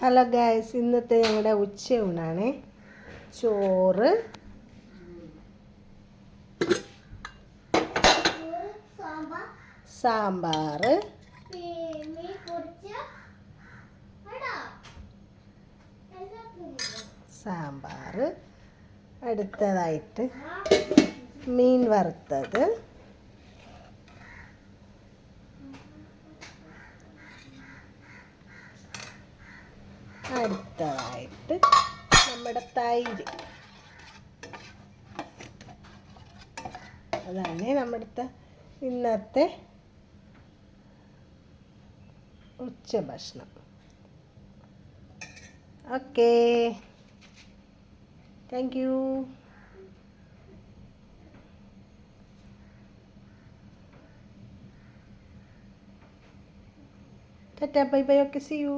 Hello guys ഇന്നത്തെ ഞങ്ങളുടെ ഉച്ചയൂണാണ്. ചോറ്. സാമ്പാർ. സാമ്പാർ. അടുത്തതായിട്ട് മീൻ വറുത്തത്. അടുത്തതായിട്ട് നമ്മുടെ തൈര്. അതാണ് നമ്മുടെ ഇന്നത്തെ ഉച്ചഭക്ഷണം. Okay. Thank you tata bye bye okay see you